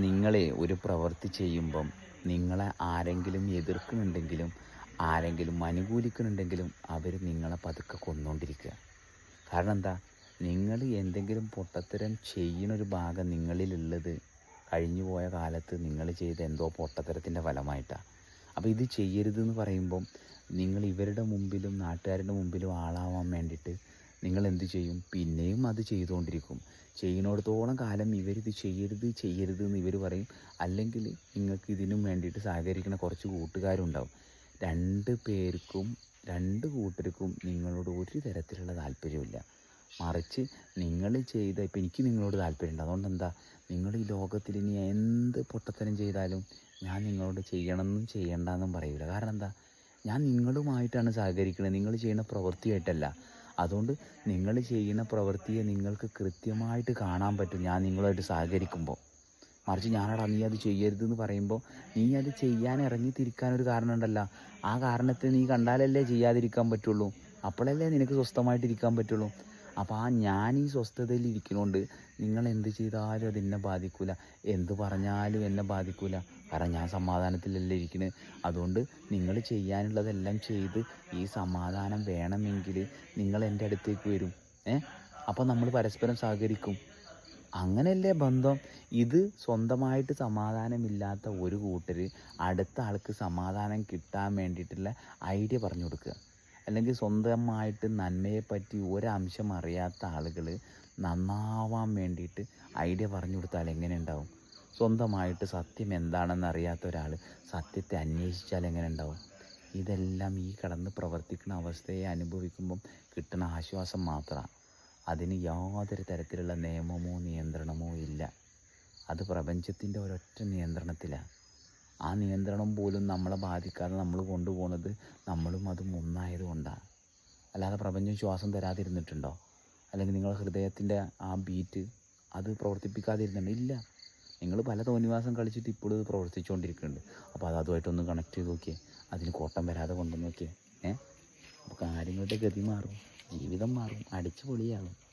നിങ്ങളെ ഒരു പ്രവൃത്തി ചെയ്യുമ്പം നിങ്ങളെ ആരെങ്കിലും എതിർക്കുന്നുണ്ടെങ്കിലും ആരെങ്കിലും അനുകൂലിക്കുന്നുണ്ടെങ്കിലും അവർ നിങ്ങളെ പതുക്കെ കൊന്നുകൊണ്ടിരിക്കുക കാരണം എന്താ? നിങ്ങൾ എന്തെങ്കിലും പൊട്ടത്തരം ചെയ്യുന്നൊരു ഭാഗം നിങ്ങളിലുള്ളത് കഴിഞ്ഞു പോയ കാലത്ത് നിങ്ങൾ ചെയ്ത എന്തോ പൊട്ടത്തരത്തിന്റെ ഫലമായിട്ടാണ് അപ്പോൾ ഇത് ചെയ്യരുതെന്ന് പറയുമ്പം നിങ്ങൾ ഇവരുടെ മുമ്പിലും നാട്ടുകാരുടെ മുമ്പിലും ആളാവാൻ വേണ്ടിയിട്ട് നിങ്ങൾ എന്ത് ചെയ്യും പിന്നെയും അത് ചെയ്തുകൊണ്ടിരിക്കും. ചെയ്യുന്നിടത്തോളം കാലം ഇവരിത് ചെയ്യരുത് ചെയ്യരുത് എന്ന് ഇവർ പറയും. അല്ലെങ്കിൽ നിങ്ങൾക്ക് ഇതിനും വേണ്ടിയിട്ട് സഹകരിക്കുന്ന കുറച്ച് കൂട്ടുകാരുണ്ടാവും. രണ്ട് പേർക്കും രണ്ട് കൂട്ടർക്കും നിങ്ങളോട് ഒരു തരത്തിലുള്ള താല്പര്യമില്ല മറിച്ച് നിങ്ങൾ ചെയ്ത ഇപ്പം എനിക്ക് നിങ്ങളോട് താല്പര്യമുണ്ട്. അതുകൊണ്ട് എന്താ നിങ്ങൾ ഈ ലോകത്തിൽ ഇനി എന്ത് പൊട്ടത്തരം ചെയ്താലും ഞാൻ നിങ്ങളോട് ചെയ്യണമെന്നും ചെയ്യണ്ടെന്നും പറയില്ല കാരണം എന്താ? ഞാൻ നിങ്ങളുമായിട്ടാണ് സഹകരിക്കുന്നത് നിങ്ങൾ ചെയ്യുന്ന പ്രവൃത്തിയായിട്ടല്ല. അതുകൊണ്ട് നിങ്ങൾ ചെയ്യുന്ന പ്രവൃത്തിയെ നിങ്ങൾക്ക് കൃത്യമായിട്ട് കാണാൻ പറ്റും. ഞാൻ നിങ്ങളുമായിട്ട് സഹകരിക്കുമ്പോൾ മറിച്ച് ഞാനടാ നീ അത് ചെയ്യരുതെന്ന് പറയുമ്പോൾ നീ അത് ചെയ്യാൻ ഇറങ്ങി തിരിക്കാനൊരു കാരണം ഉണ്ടല്ലോ ആ കാരണത്തെ നീ കണ്ടാലല്ലേ ചെയ്യാതിരിക്കാൻ പറ്റുള്ളൂ. അപ്പോഴല്ലേ നിനക്ക് സ്വസ്ഥമായിട്ടിരിക്കാൻ പറ്റുള്ളൂ. അപ്പോൾ ആ ഞാൻ ഈ സ്വസ്ഥതയിൽ ഇരിക്കുന്നതുകൊണ്ട് നിങ്ങൾ എന്ത് ചെയ്താലും അത് എന്നെ ബാധിക്കില്ല എന്ത് പറഞ്ഞാലും എന്നെ ബാധിക്കില്ല കാരണം ഞാൻ സമാധാനത്തിലല്ലേ ഇരിക്കുന്നത് അതുകൊണ്ട് നിങ്ങൾ ചെയ്യാനുള്ളതെല്ലാം ചെയ്ത് ഈ സമാധാനം വേണമെങ്കിൽ നിങ്ങൾ എന്റെ അടുത്തേക്ക് വരും. ഏ? അപ്പോൾ നമ്മൾ പരസ്പരം സഹകരിക്കും. അങ്ങനെയല്ലേ ബന്ധം? ഇത് സ്വന്തമായിട്ട് സമാധാനമില്ലാത്ത ഒരു കൂട്ടർ അടുത്ത ആൾക്ക് സമാധാനം കിട്ടാൻ വേണ്ടിയിട്ടുള്ള ഐഡിയ പറഞ്ഞു കൊടുക്കുക. അല്ലെങ്കിൽ സ്വന്തമായിട്ട് നന്മയെ നന്മയെപ്പറ്റി ഒരംശം അറിയാത്ത ആളുകൾ നന്നാവാൻ വേണ്ടിയിട്ട് ഐഡിയ പറഞ്ഞു കൊടുത്താൽ എങ്ങനെ ഉണ്ടാവും സ്വന്തമായിട്ട് സത്യം എന്താണെന്ന് അറിയാത്ത ഒരാൾ സത്യത്തെ അന്വേഷിച്ചാൽ എങ്ങനെ ഉണ്ടാവും ഇതെല്ലാം ഈ കടന്ന് പ്രവർത്തിക്കുന്ന അവസ്ഥയെ അനുഭവിക്കുമ്പം കിട്ടുന്ന ആശ്വാസം മാത്രമാണ്. അതിന് യാതൊരു തരത്തിലുള്ള നിയമമോ നിയന്ത്രണമോ ഇല്ല. അത് പ്രപഞ്ചത്തിന്റെ ഒരൊറ്റ നിയന്ത്രണത്തിലാണ്. ആ നിയന്ത്രണം പോലും നമ്മളെ ബാധിക്കാതെ നമ്മൾ കൊണ്ടുപോകുന്നത് നമ്മളും അതും ഒന്നായതുകൊണ്ടാണ് അല്ലാതെ പ്രപഞ്ചം ശ്വാസം തരാതിരുന്നിട്ടുണ്ടോ? അല്ലെങ്കിൽ നിങ്ങളുടെ ഹൃദയത്തിന്റെ ആ ബീറ്റ് അത് പ്രവർത്തിപ്പിക്കാതിരുന്നുണ്ടോ ഇല്ല. നിങ്ങൾ പല തോന്നിവാസം കളിച്ചിട്ട് ഇപ്പോഴും ഇത് പ്രവർത്തിച്ചുകൊണ്ടിരിക്കുന്നുണ്ട്. അപ്പോൾ അത് അതുമായിട്ടൊന്ന് കണക്ട് ചെയ്ത് നോക്കിയേ. അതിന് കോട്ടം വരാതെ കൊണ്ടു നോക്കിയേ. ഏ? അപ്പോൾ കാര്യങ്ങളുടെ ഗതി മാറും. ജീവിതം മാറും. അടിച്ചു പൊളിയാകും